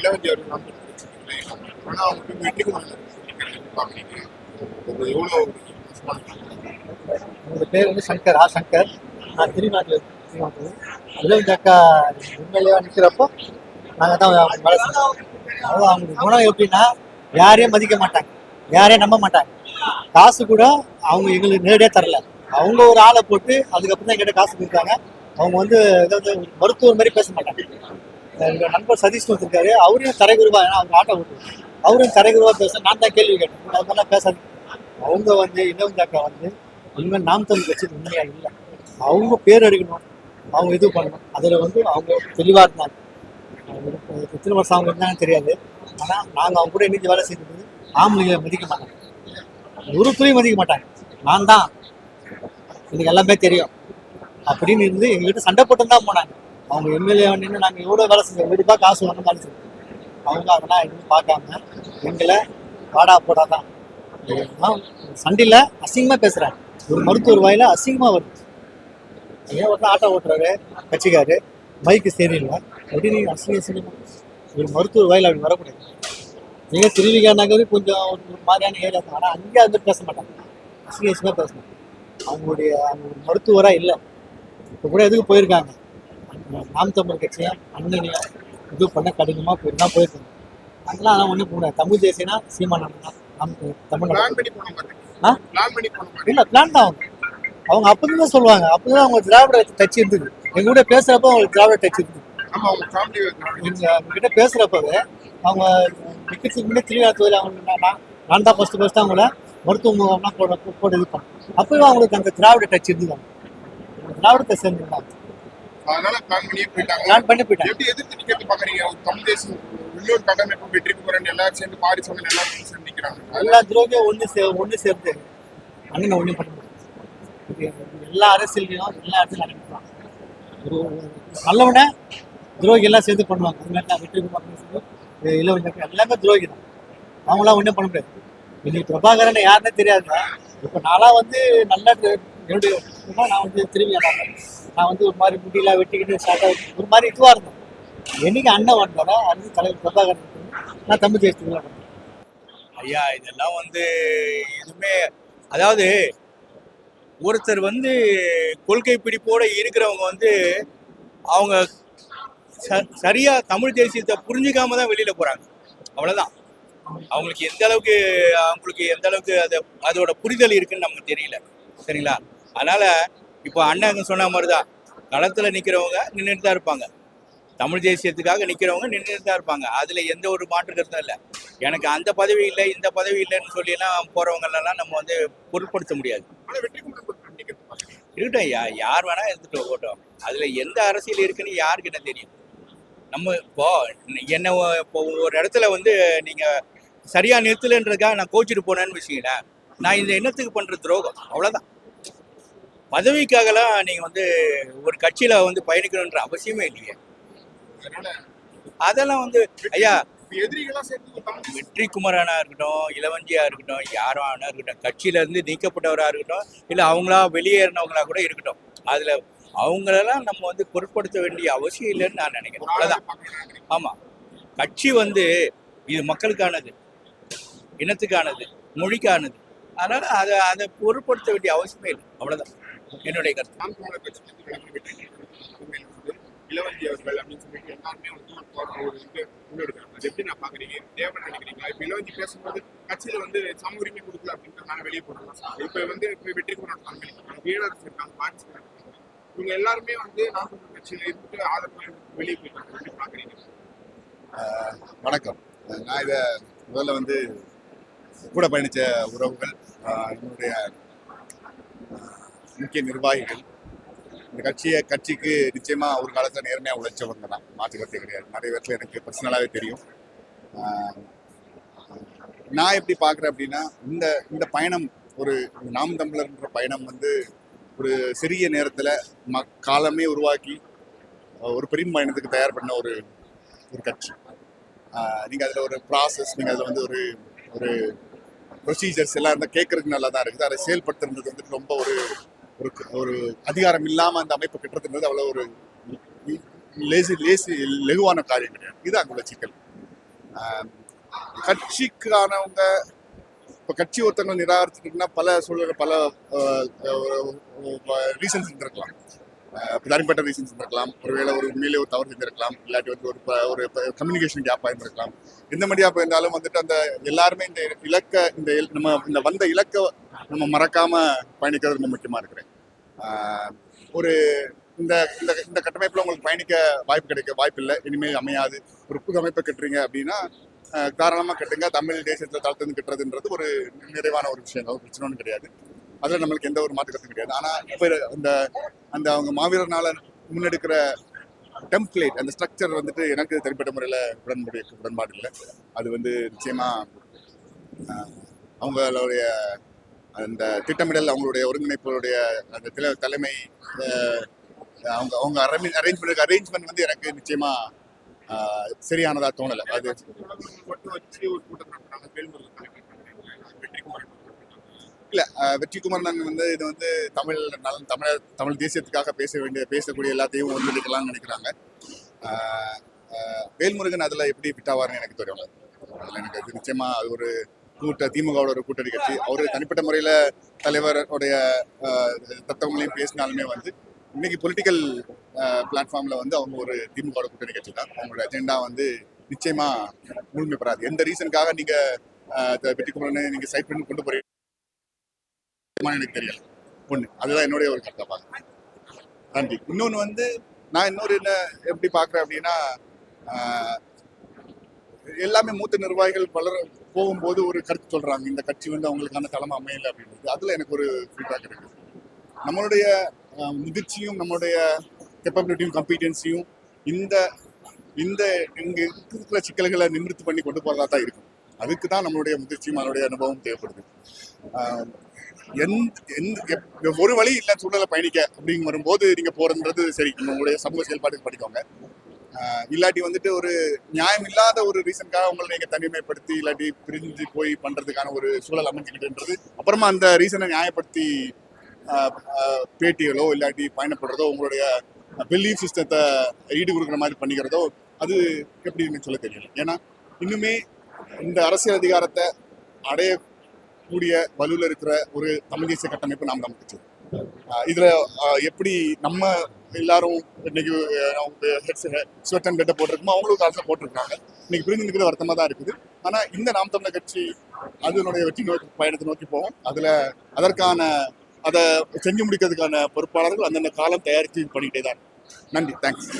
இளவஞ்சி அவர்கள் வந்து ஆனா அவங்க போய் வெற்றி பேர் வந்து சங்கர். ஆ சங்கர். நான் திருநாட்டில் திருநாட்டில். இளவஞ்சி அக்கா உண்மையிலேயே நிற்கிறப்போ நாங்கள் தான் அவங்க வேலை செஞ்சோம் அதாவது அவங்க குணம் எப்படின்னா யாரையும் மதிக்க மாட்டாங்க. யாரையும் நம்ப மாட்டாங்க. காசு கூட அவங்க எங்களுக்கு நேரடியாக தரல. அவங்க ஒரு ஆளை போட்டு அதுக்கப்புறம் தான் எங்கிட்ட காசு கொடுத்தாங்க அவங்க வந்து ஏதாவது மருத்துவர் மாதிரி பேச மாட்டாங்க. எங்க நண்பர் சதீஷ் வந்திருக்காரு அவரையும் தரைகுருவா ஏன்னா அவங்க ஆட்டோ ஓட்டுவாங்க அவரும் தரைகுருவா பேச நான் தான் கேள்வி கேட்டேன். அது மாதிரிலாம் பேசாது அவங்க வந்து இன்னும் அக்கா வந்து உண்மையாக நாம் தமிழ் கட்சி உண்மையாக இல்லை. அவங்க பேர் எடுக்கணும். அவங்க இது பண்ணணும். அதில் வந்து அவங்க தெளிவாக இருந்தாங்க. எத்தனை வருஷம் அவங்க இருந்தாங்கன்னு தெரியாது. ஆனால் நாங்கள் அவங்க கூட இணைஞ்சு வேலை செய்யும்போது ஆம்பளைங்களை மதிக்க மாட்டாங்க. ஒரு துறையும் மதிக்க மாட்டாங்க. நான் தான். எனக்கு எல்லாமே தெரியும். அப்படின்னு இருந்து எங்ககிட்ட சண்டை போட்டு தான் போனாங்க. அவங்க எம்எல்ஏ நின்று நாங்கள் எவ்வளோ வேலை செஞ்சோம்? ஒரு ரூபாய் காசு வாங்க வேலை செஞ்சோம் அவங்க அதெல்லாம் எதுவும் பார்க்காம எங்களை வாடா போடா தான். சண்டையில் அசிங்கமாக பேசுகிறாங்க ஒரு மருத்துவர் வாயில அசிங்கமாக வருது. ஏன் ஒரு ஆட்டோ ஓட்டுறாரு? கட்சிக்காரு. மைக்கு சரியில்லை. அப்படின்னு அசிங்க அசிங்கமாக ஒரு மருத்துவர் வாயில் அப்படி வரக்கூடாது. நீங்கள் திருவிகா நகர் கொஞ்சம் ஒரு மாதிரியான ஏரியா தான். ஆனால் அங்கே வந்து பேச மாட்டாங்க. அசிங்க அசிங்கமாக பேச மாட்டாங்க. அவங்களுடைய அவங்க ஒரு மருத்துவராக இல்லை. இப்போ கூட எதுக்கு போயிருக்காங்க? நாம் தமிழ் கட்சியும் அண்ணனையும் இது பண்ண கடினமாக போயிருந்தா போயிருக்காங்க அதெல்லாம் ஆனால் ஒன்றும் போக தமிழ் தேசியனா சீமான் நம் மாதிரி இல்ல பிளான் தான் அவங்க. அவங்க அப்பதான் தான் சொல்லுவாங்க. அப்பதான் அவங்க திராவிட டச் இருந்தது. எங்க கூட பேசுறப்ப அவங்களுக்கு திராவிட டச் இருந்தது. ஆமா அவங்க ஃபேமிலி எங்க அவங்க கிட்ட பேசுறப்பவே அவங்க நிக்கிறதுக்கு முன்னே திருவிழாத்துறையில் அவங்க நான் தான் ஃபர்ஸ்ட் ஃபர்ஸ்ட் அவங்கள மருத்துவ முகாம்லாம் போட போட்டு இது பண்ணேன் அப்பவே அவங்களுக்கு அந்த திராவிட டச் இருந்தது அவங்க. திராவிடத்தை சேர்ந்துருந்தாங்க அதனால பிளான் பண்ணியே போயிட்டாங்க. பிளான் பண்ணி போயிட்டாங்க. எப்படி எதிர்த்து நிக்கிறது பாக்குறீங்க? ஒரு தமிழ் தேசம் உள்ளூர் கட்டமைப்பு வெற்றி குமரன் எல்லாரும் சேர்ந்து மாறி சொன்ன எல்லாரும் சேர்ந்து நிக்கிறாங்க. எல்லா துரோகியும் ஒன்று சே ஒன்று சேர்ந்து அண்ணனை ஒன்றும் பண்ண முடியாது. எல்லா அரசியல்லையும் எல்லா இடத்துலையும் நடக்கலாம் ஒரு நல்லவனை துரோகி எல்லாம் சேர்ந்து பண்ணுவாங்க. அது மாதிரி தான் வெற்றி குமார் இளவஞ்சம் எல்லாமே துரோகி தான். அவங்களாம் ஒன்றும் பண்ண முடியாது. இன்னைக்கு பிரபாகரன் யாருன்னே தெரியாது இப்போ நான்லாம் வந்து நல்ல என்னுடைய நான் வந்து திரும்பி நான் வந்து ஒரு மாதிரி முடியெல்லாம் வெட்டிக்கிட்டு ஸ்டார்ட்டாக ஒரு மாதிரி இதுவாக இருந்தேன். என்னைக்கு அண்ணன் வந்தோட அது தலைவர் பிரபாகர் நான் தமிழ் தேசத்துக்குள்ள ஐயா இதெல்லாம் வந்து எதுவுமே அதாவது ஒருத்தர் வந்து கொள்கை பிடிப்போட இருக்கிறவங்க வந்து அவங்க ச- சரியா தமிழ் தேசியத்தை புரிஞ்சுக்காம தான் வெளியில போறாங்க. அவ்வளவுதான். அவங்களுக்கு எந்த அளவுக்கு அவங்களுக்கு எந்த அளவுக்கு அதை அதோட புரிதல் இருக்குன்னு நமக்கு தெரியல. சரிங்களா? அதனால இப்போ அண்ணன் சொன்ன மாதிரி தான் களத்துல நிக்கிறவங்க நின்றுட்டு தான் இருப்பாங்க. தமிழ் தேசியத்துக்காக நிக்கிறவங்க நின்றுட்டு தான் இருப்பாங்க. அதுல எந்த ஒரு மாற்று கருத்தும் இல்லை. எனக்கு அந்த பதவி இல்லை இந்த பதவி இல்லைன்னு சொல்லி எல்லாம் போறவங்க எல்லாம் நம்ம வந்து பொருட்படுத்த முடியாது. இருக்கட்டும் யா யார் வேணா எடுத்துட்டு போட்டோம் அதுல எந்த அரசியல் இருக்குன்னு யாருக்கு என்ன தெரியும்? நம்ம இப்போ என்ன இப்போ ஒரு இடத்துல வந்து நீங்க சரியா நிறுத்தலைன்றதுக்காக நான் கோச்சிட்டு போனேன்னு வச்சுங்களேன் நான் இந்த எண்ணத்துக்கு பண்ற துரோகம். அவ்வளவுதான். பதவிக்காகலாம் நீங்க வந்து ஒரு கட்சியில வந்து பயணிக்கணுன்ற அவசியமே இல்லையே. அதெல்லாம் வந்து ஐயா வெற்றி குமரனா இருக்கட்டும் இளவஞ்சியா இருக்கட்டும் யாரா இருக்கட்டும் கட்சியில இருந்து நீக்கப்பட்டவரா இருக்கட்டும் இல்ல அவங்களா வெளியேறினவங்களா கூட இருக்கட்டும் அதுல அவங்களெல்லாம் நம்ம வந்து பொருட்படுத்த வேண்டிய அவசியம் இல்லைன்னு நான் நினைக்கிறேன். அவ்வளவுதான். ஆமா. கட்சி வந்து இது மக்களுக்கானது இனத்துக்கானது மொழிக்கானது. அதனால அதை அதை பொருட்படுத்த வேண்டிய அவசியமே இல்லை. அவ்வளவுதான். என்னுடைய கருத்து. இளவஞ்சி அவர்கள் அப்படின்னு சொல்லிட்டு எல்லாருமே வந்து ஒரு போற ஒரு இது முன்னெடுக்கிறாங்க. அது எப்படி நான் பாக்குறீங்க தேவை நினைக்கிறீங்களா? இப்ப இளவஞ்சி பேசும்போது கட்சியில வந்து சம உரிமை கொடுக்கல அப்படின்றதுனால வெளியே போனாங்க இப்ப வந்து இப்ப வெற்றி குமரன் இருக்காங்க இருக்காங்க இவங்க எல்லாருமே வந்து கட்சியில இருந்து ஆதரவு வெளியே போயிட்டாங்க. எப்படி பாக்குறீங்க வணக்கம். நான் இதை முதல்ல வந்து கூட பயணித்த உறவுகள் என்னுடைய முக்கிய நிர்வாகிகள். இந்த கட்சியை கட்சிக்கு நிச்சயமாக ஒரு காலத்தில் நேர்மையாக உழைச்சவங்க தான். மாற்று கிடையாது. நிறைய பேரில் எனக்கு பர்சனலாகவே தெரியும். நான் எப்படி பார்க்குறேன் அப்படின்னா இந்த இந்த பயணம் ஒரு நாம் தமிழர்ன்ற பயணம் வந்து ஒரு சிறிய நேரத்தில் ம காலமே உருவாக்கி ஒரு பெரும் பயணத்துக்கு தயார் பண்ண ஒரு ஒரு கட்சி. நீங்கள் அதில் ஒரு ப்ராசஸ் நீங்கள் அதில் வந்து ஒரு ஒரு ப்ரொசீஜர்ஸ் எல்லாம் இருந்தால் கேட்குறதுக்கு நல்லா தான் இருக்குது. அதை செயல்படுத்துறது வந்துட்டு ரொம்ப ஒரு ஒரு ஒரு அதிகாரம் இல்லாமல் அந்த அமைப்பு கட்டுறதுங்கிறது அவ்வளோ ஒரு லேசி லேசி லெகுவான காரியம் கிடையாது. இது அங்குள்ள சிக்கல். கட்சிக்கானவங்க இப்போ கட்சி ஒருத்தவங்க நிராகரிச்சுட்டுனா பல சூழல்கள் பல ரீசன்ஸ் இருந்திருக்கலாம். தனிப்பட்ட ரீசன்ஸ் இருந்திருக்கலாம். ஒருவேளை ஒரு உண்மையிலே ஒரு தவறு செஞ்சிருக்கலாம். இல்லாட்டி வந்து ஒரு ஒரு கம்யூனிகேஷன் கேப்பாக இருந்திருக்கலாம். எந்த மாதிரியா இருந்தாலும் வந்துட்டு அந்த எல்லாருமே இந்த இலக்க இந்த நம்ம இந்த வந்த இலக்க நம்ம மறக்காம பயணிக்கிறது ரொம்ப முக்கியமா இருக்கிறேன் ஒரு இந்த இந்த இந்த கட்டமைப்பில் உங்களுக்கு பயணிக்க வாய்ப்பு கிடைக்க வாய்ப்பு இல்லை இனிமேல் அமையாது. ஒரு புது அமைப்பை கட்டுறீங்க அப்படின்னா தாராளமாக கட்டுங்க. தமிழ் தேசியத்தை தாழ்த்து கட்டுறதுன்றது ஒரு நிறைவான ஒரு விஷயம். ஒரு பிரச்சனை ஒன்றும் கிடையாது. அதில் நம்மளுக்கு எந்த ஒரு மாற்று கருத்தும் கிடையாது. ஆனா இப்போ அந்த அந்த அவங்க மாவீரர்னால முன்னெடுக்கிற டெம்ப்ளேட் அந்த ஸ்ட்ரக்சர் வந்துட்டு எனக்கு தனிப்பட்ட முறையில் உடன்படி உடன்பாடு இல்லை. அது வந்து நிச்சயமா அவங்களுடைய அந்த திட்டமிடல் அவங்களுடைய ஒருங்கிணைப்புடைய அந்த தில- தலைமை அவங்க அவங்க அவங்க அரேஞ்ச்மெண்ட் அரேஞ்ச்மெண்ட் வந்து எனக்கு நிச்சயமா சரியானதா தோணலை. அது இல்லை வெற்றிக்குமார் நாங்கள் வந்து இது வந்து தமிழ் நலன் தமிழ தமிழ் தேசியத்துக்காக பேச வேண்டிய பேசக்கூடிய எல்லாத்தையும் ஒன்றிணைக்கலாம்னு நினைக்கிறாங்க. வேல்முருகன் அதில் எப்படி ஃபிட் ஆவார்னு எனக்கு தெரியல அதில் எனக்கு அது அது ஒரு கூட்ட திமுகவோட ஒரு கூட்டணி கட்சி. அவரு தனிப்பட்ட முறையில தலைவருடைய தத்துவங்களையும் பேசினாலுமே வந்து இன்னைக்கு பொலிட்டிக்கல் பிளாட்ஃபார்ம்ல வந்து அவங்க ஒரு திமுக கூட்டணி கட்சி தான். அவங்களோட அஜெண்டா வந்து நிச்சயமா முழுமை பெறாது. எந்த ரீசனுக்காக நீங்க அஹ், வெற்றிக்குமரனை நீங்க சைட் பண்ணி கொண்டு போறீங்க? எனக்கு தெரியல. ஒண்ணு. அதுதான் என்னுடைய ஒரு கருத்தை பார்க்குறேன். நன்றி. இன்னொன்று வந்து நான் இன்னொரு என்ன எப்படி பார்க்குறேன் அப்படின்னா எல்லாமே மூத்த நிர்வாகிகள் பலர் போகும்போது ஒரு கருத்து சொல்றாங்க. இந்த கட்சி வந்து அவங்களுக்கான தலைமை அமையல அப்படின்றது. அதுல எனக்கு ஒரு ஃபீட்பேக் இருக்கு. நம்மளுடைய முதிர்ச்சியும் நம்மளுடைய கெப்பபிலிட்டியும் கம்பீட்டன்ஸையும் இந்த இந்த இங்கே இருக்கிற சிக்கல்களை நிமிர்த்தி பண்ணி கொண்டு போகிறதா தான் இருக்கும். அதுக்கு தான் நம்மளுடைய முதிர்ச்சியும் அதனுடைய அனுபவம் தேவைப்படுது. ஆஹ், எந்த எந்த ஒரு வழி இல்லை சூழலை பயணிக்க அப்படின்னு வரும்போது நீங்க போகிறன்றது சரி. உங்களுடைய சமூக செயல்பாட்டுக்கு படிக்கோங்க இல்லாட்டி வந்துட்டு ஒரு நியாயம் இல்லாத ஒரு ரீசனுக்காக உங்களை நீங்க தனிமைப்படுத்தி இல்லாட்டி பிரிஞ்சு போய் பண்றதுக்கான ஒரு சூழல் அமைஞ்சுக்கிட்டுன்றது அப்புறமா அந்த ரீசனை நியாயப்படுத்தி ஆஹ் ஆஹ் பேட்டிகளோ இல்லாட்டி பயணப்படுறதோ உங்களுடைய பிலீஃப் சிஸ்டத்தை ஈடு கொடுக்குற மாதிரி பண்ணிக்கிறதோ அது எப்படின்னு சொல்ல தெரியல. ஏன்னா இன்னுமே இந்த அரசியல் அதிகாரத்தை அடையக்கூடிய வலுவில் இருக்கிற ஒரு தமிழ் தேசிய கட்டமைப்பு நாம் நமக்கு இதுல எப்படி நம்ம எல்லாரும் இன்னைக்கு ஸ்வெட் அண்ட் பெட்டை போட்டிருக்கோமோ அவங்களும் காலத்தில் போட்டிருக்காங்க. இன்னைக்கு பிரிஞ்சு நிற்கிற வருத்தமாக தான் இருக்குது. ஆனால் இந்த நாம் தமிழர் கட்சி அதனுடைய வெற்றி நோக்கி பயணத்தை நோக்கி போவோம் அதில் அதற்கான அதை செஞ்சு முடிக்கிறதுக்கான பொறுப்பாளர்கள் அந்தந்த காலம் தயாரித்து பண்ணிக்கிட்டே தான். நன்றி. தேங்க்ஸ்